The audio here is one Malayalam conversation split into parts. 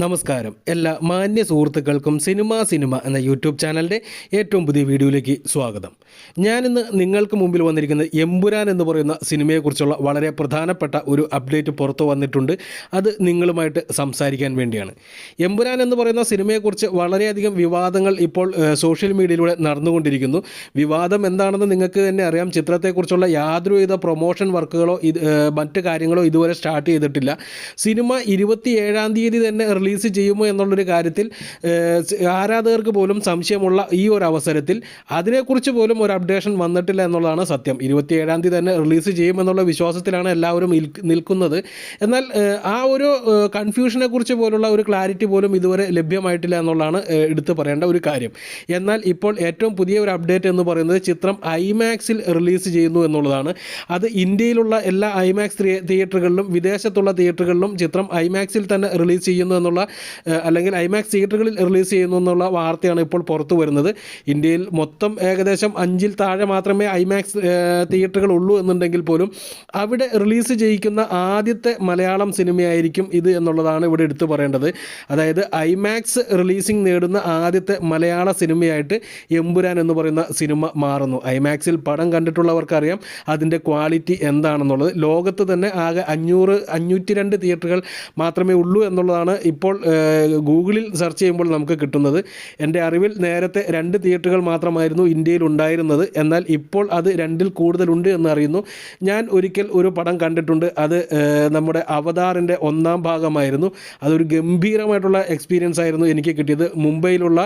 നമസ്കാരം. എല്ലാ മാന്യ സുഹൃത്തുക്കൾക്കും സിനിമ സിനിമ എന്ന യൂട്യൂബ് ചാനലിന്റെ ഏറ്റവും പുതിയ വീഡിയോയിലേക്ക് സ്വാഗതം. ഞാനിന്ന് നിങ്ങൾക്ക് മുമ്പിൽ വന്നിരിക്കുന്നത് എമ്പുരാൻ എന്ന് പറയുന്ന സിനിമയെക്കുറിച്ചുള്ള വളരെ പ്രധാനപ്പെട്ട ഒരു അപ്ഡേറ്റ് പുറത്തു വന്നിട്ടുണ്ട്. അത് നിങ്ങളുമായിട്ട് സംസാരിക്കാൻ വേണ്ടിയാണ്. എമ്പുരാൻ എന്ന് പറയുന്ന സിനിമയെക്കുറിച്ച് വളരെയധികം വിവാദങ്ങൾ ഇപ്പോൾ സോഷ്യൽ മീഡിയയിലൂടെ നടന്നുകൊണ്ടിരിക്കുന്നു. വിവാദം എന്താണെന്ന് നിങ്ങൾക്ക് തന്നെ അറിയാം. ചിത്രത്തെക്കുറിച്ചുള്ള യാതൊരുവിധ പ്രൊമോഷൻ വർക്കുകളോ ഇത് മറ്റ് കാര്യങ്ങളോ ഇതുവരെ സ്റ്റാർട്ട് ചെയ്തിട്ടില്ല. സിനിമ ഇരുപത്തി ഏഴാം തീയതി തന്നെ റിലീസ് ചെയ്യുമോ എന്നുള്ളൊരു കാര്യത്തിൽ ആരാധകർക്ക് പോലും സംശയമുള്ള ഈ ഒരു അവസരത്തിൽ അതിനെക്കുറിച്ച് പോലും ഒരു അപ്ഡേഷൻ വന്നിട്ടില്ല എന്നുള്ളതാണ് സത്യം. ഇരുപത്തിയേഴാം തീയതി തന്നെ റിലീസ് ചെയ്യുമെന്നുള്ള വിശ്വാസത്തിലാണ് എല്ലാവരും നിൽക്കുന്നത്. എന്നാൽ ആ ഒരു കൺഫ്യൂഷനെ കുറിച്ച് പോലുള്ള ഒരു ക്ലാരിറ്റി പോലും ഇതുവരെ ലഭ്യമായിട്ടില്ല എന്നുള്ളതാണ് എടുത്തു പറയേണ്ട ഒരു കാര്യം. എന്നാൽ ഇപ്പോൾ ഏറ്റവും പുതിയ ഒരു അപ്ഡേറ്റ് എന്ന് പറയുന്നത് ചിത്രം ഐമാക്സിൽ റിലീസ് ചെയ്യുന്നു എന്നുള്ളതാണ്. അത് ഇന്ത്യയിലുള്ള എല്ലാ ഐമാക്സ് തിയേറ്ററുകളിലും വിദേശത്തുള്ള തിയേറ്ററുകളിലും ചിത്രം ഐമാക്സിൽ തന്നെ റിലീസ് ചെയ്യുന്നു എന്നുള്ള ഏഹ്, അല്ലെങ്കിൽ ഐമാക്സ് തിയേറ്ററുകളിൽ റിലീസ് ചെയ്യുന്നു എന്നുള്ള വാർത്തയാണ് ഇപ്പോൾ പുറത്തു വരുന്നത്. ഇന്ത്യയിൽ മൊത്തം ഏകദേശം അഞ്ചിൽ താഴെ മാത്രമേ ഐമാക്സ് തിയേറ്ററുകൾ ഉള്ളൂ എന്നുണ്ടെങ്കിൽ പോലും അവിടെ റിലീസ് ചെയ്യിക്കുന്ന ആദ്യത്തെ മലയാളം സിനിമയായിരിക്കും ഇത് എന്നുള്ളതാണ് ഇവിടെ എടുത്തു പറയേണ്ടത്. അതായത് ഐമാക്സ് റിലീസിംഗ് നേടുന്ന ആദ്യത്തെ മലയാള സിനിമയായിട്ട് എമ്പുരാൻ എന്ന് പറയുന്ന സിനിമ മാറുന്നു. ഐമാക്സിൽ പടം കണ്ടിട്ടുള്ളവർക്കറിയാം അതിന്റെ ക്വാളിറ്റി എന്താണെന്നുള്ളത്. ലോകത്ത് തന്നെ ആകെ അഞ്ഞൂറ് അഞ്ഞൂറ്റി രണ്ട് തിയേറ്ററുകൾ മാത്രമേ ഉള്ളൂ എന്നുള്ളതാണ് ഇപ്പോൾ ഏഹ്, ഗൂഗിളിൽ സെർച്ച് ചെയ്യുമ്പോൾ നമുക്ക് കിട്ടുന്നത് എന്റെ അറിവിൽ നേരത്തെ രണ്ട് തിയേറ്ററുകൾ മാത്രമായിരുന്നു ഇന്ത്യയിൽ ഉണ്ടായിരുന്നത്. എന്നാൽ ഇപ്പോൾ അത് രണ്ടിൽ കൂടുതലുണ്ട് എന്നറിയുന്നു ഞാൻ ഒരിക്കൽ ഒരു പടം കണ്ടിട്ടുണ്ട്. അത് നമ്മുടെ അവതാറിന്റെ ഒന്നാം ഭാഗമായിരുന്നു. അതൊരു ഗംഭീരമായിട്ടുള്ള എക്സ്പീരിയൻസ് ആയിരുന്നു എനിക്ക് കിട്ടിയത്. മുംബൈയിലുള്ള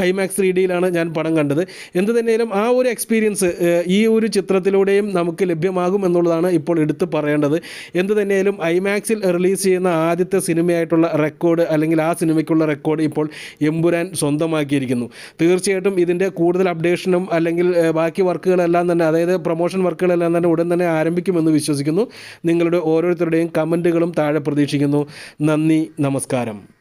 ഐമാക്സ് ത്രീ ഡിയിലാണ് ഞാൻ പടം കണ്ടത്. എന്ത് തന്നെയാലും ആ ഒരു എക്സ്പീരിയൻസ് ഈ ഒരു ചിത്രത്തിലൂടെയും നമുക്ക് ലഭ്യമാകും എന്നുള്ളതാണ് ഇപ്പോൾ എടുത്തു പറയേണ്ടത്. എന്ത് തന്നെയാലും ഐമാക്സിൽ റിലീസ് ചെയ്യുന്ന ആദ്യത്തെ സിനിമയായിട്ടുള്ള റെക്കോർഡ് അല്ലെങ്കിൽ ആ സിനിമയ്ക്കുള്ള റെക്കോർഡ് ഇപ്പോൾ എമ്പുരാൻ സ്വന്തമാക്കിയിരിക്കുന്നു. തീർച്ചയായിട്ടും ഇതിന്റെ കൂടുതൽ അപ്ഡേഷനും അല്ലെങ്കിൽ ബാക്കി വർക്കുകളെല്ലാം തന്നെ അതായത് പ്രൊമോഷൻ വർക്കുകളെല്ലാം തന്നെ ഉടൻ തന്നെ ആരംഭിക്കുമെന്ന് വിശ്വസിക്കുന്നു. നിങ്ങളുടെ ഓരോരുത്തരുടെയും കമന്റുകളും താഴെ പ്രതീക്ഷിക്കുന്നു. നന്ദി നമസ്കാരം.